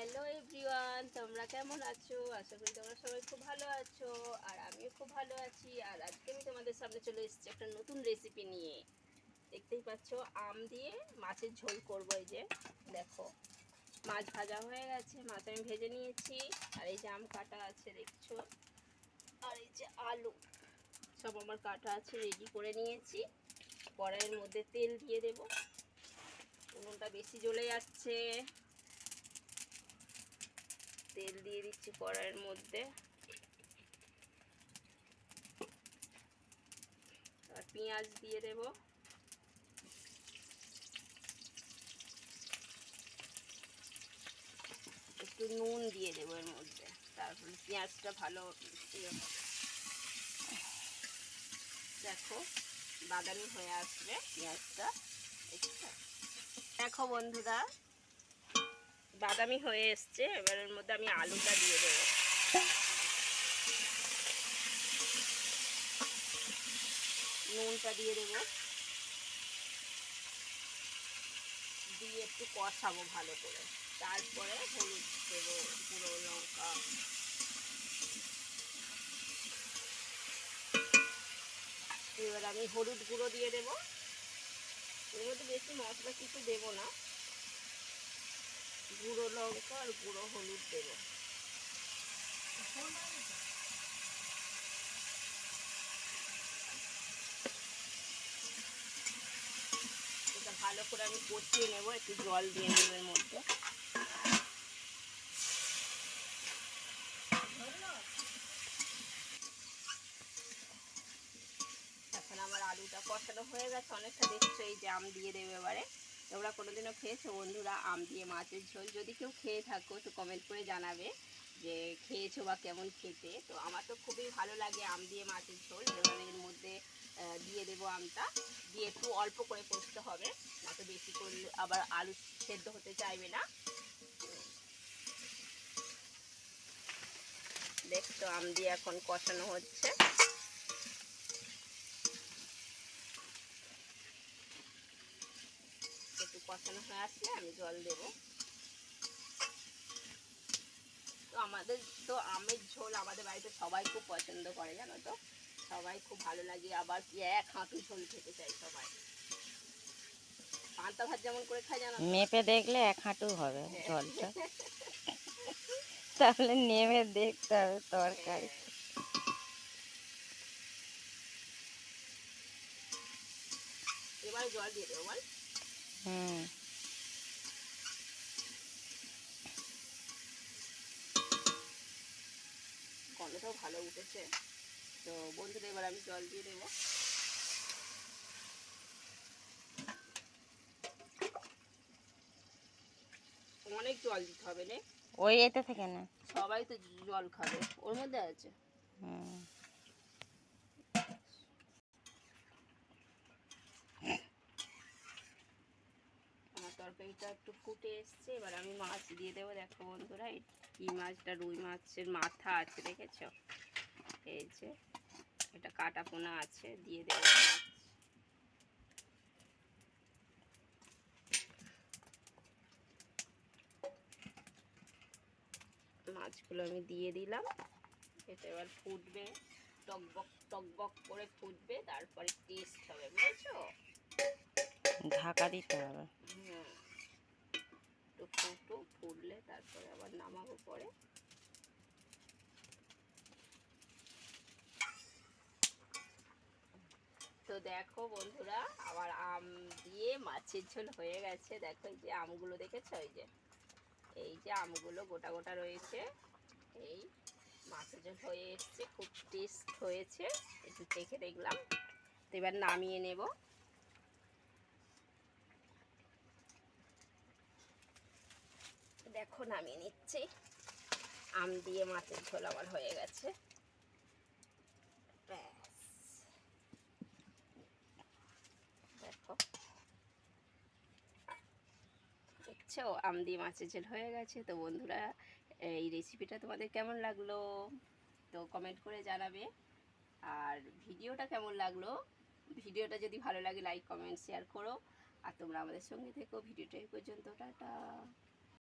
Hello everyone তোমরা কেমন আছো? আশা করি তোমরা সবাই খুব ভালো আছো, আর আমিও খুব ভালো আছি, আর আজকে আমি তোমাদের সামনে চলে এসেছি একটা নতুন রেসিপি নিয়ে। দেখতেই পাচ্ছ, আম দিয়ে মাছের ঝোল করব এই যে, দেখো। মাছ ভাজা হয়ে গেছে, মাছ আমি ভেজে নিয়েছি, আর এই যে আম কাটা আছে, দেখছ? আর এই যে আলু, সব আমার কাটা আছে রেডি করে নিয়েছি। কড়াইয়ের মধ্যে তেল দিয়ে দেবো। উনুনটা বেশি জ্বলে যাচ্ছে। তেল দিয়ে দিচ্ছি কড়াইয়ের মধ্যে। আর পেঁয়াজ দিয়ে দেব। একটু নুন দিয়ে দেবো এর মধ্যে, তারপরে পেঁয়াজটা ভালো ইয়ে। দেখো, বাদামি হয়ে আসবে পেঁয়াজটা। দেখো বন্ধুরা বাদামি হয়ে এসছে, এবার এর মধ্যে আমি আলুটা দিয়ে দেবো। নুনটা দিয়ে দেবো। দিয়ে একটু কষাবো ভালো করে। তারপরে হলুদ দেবো, গুঁড়ো লঙ্কা। এবার আমি হলুদ গুঁড়ো দিয়ে দেবো। এর মধ্যে বেশি মশলা কিছু দেবো না। গুঁড়ো লঙ্কা আর গুঁড়ো হলুদ দেবো। ভালো করে আমি কষিয়ে নেব, একটু জল দিয়ে নেব এর মধ্যে। এখন আমার আলুটা কষানো হয়ে গেছে, অনেকটা দেখছ এই জাম দিয়ে দেবে এবারে। তোমরা কোনোদিনও খেয়েছো? বন্ধুরা, আম দিয়ে মাছের ঝোল। যদি কেউ খেয়ে থাকো, তো কমেন্ট করে জানাবে যে খেয়েছো বা কেমন খেতে। তো আমার তো খুবই ভালো লাগে আম দিয়ে মাছের ঝোল। এর মধ্যে দিয়ে দেবো আমটা। দিয়ে একটু অল্প করে কষতে হবে। না তো বেশি করলে আবার আলু সেদ্ধ হতে চাইবে না। দেখছ, আম দিয়ে এখন কষানো হচ্ছে একটু কষানো হয়ে আসলে আমি জল দেবো। তো আমাদের তো আমের ঝোল আমাদের বাড়িতে সবাই খুব পছন্দ করে জানো তো? সবাই খুব ভালো লাগে আবার কি এক হাঁটু ঝোল খেতে চাই সবাই। পান্তা ভাত যেমন করে খাই জানো মেপে দেখলে এক হাঁটু হবে জলটা তাহলে নেমে দেখতে হবে তরকারি। এবারে জল দিয়ে দেবো বল। হুম। গন্ধটাও ভালো উঠেছে। তো বন্ধুরা এবার আমি জল দিয়ে দেবো। অনেক জল দিতে হবে রে ওই এতে থেকে না। সবাই তো জল খাবে। ওর মধ্যে আছে। হুম আমার তরকারিটা একটু ফুটে এসছে এবার আমি মাছ দিয়ে দেবো। দেখো বন্ধুরা এই কি মাছটা রুই মাছের মাথা আছে দেখেছ? এই যে এটা কাটা পোনা আছে দিয়ে দেবো মাছ। মাছগুলো আমি দিয়ে দিলাম। এটা এবার ফুটবে টকবক টকবক করে ফুটবে তারপরে টেস্ট হবে বুঝেছ? ঢাকা দিতে হবে। ফুটলে তারপরে আবার নামাবো পরে। তো দেখো বন্ধুরা আমার আম দিয়ে মাছের ঝোল হয়ে গেছে। দেখো এই যে আমগুলো দেখেছ? এই যে এই যে আমগুলো গোটা গোটা রয়েছে। এই মাছের ঝোল হয়ে এসছে, খুব টেস্ট হয়েছে। একটু চেখে দেখলাম। তো এবার নামিয়ে নেব। দেখো, নামিয়ে নিচ্ছি। আম দিয়ে মাছের ঝোল আমার হয়ে গেছে। ব্যাস। দেখো। দেখছ? আম দিয়ে মাছের ঝোল হয়ে গেছে। তো বন্ধুরা, এই রেসিপিটা তোমাদের কেমন লাগল? তো কমেন্ট করে জানাবে। আর ভিডিওটা কেমন লাগল? ভিডিওটা যদি ভালো লাগে লাইক কমেন্ট শেয়ার করো। আর তোমরা আমাদের সঙ্গে থেকো। ভিডিওটা এই পর্যন্ত, টাটা।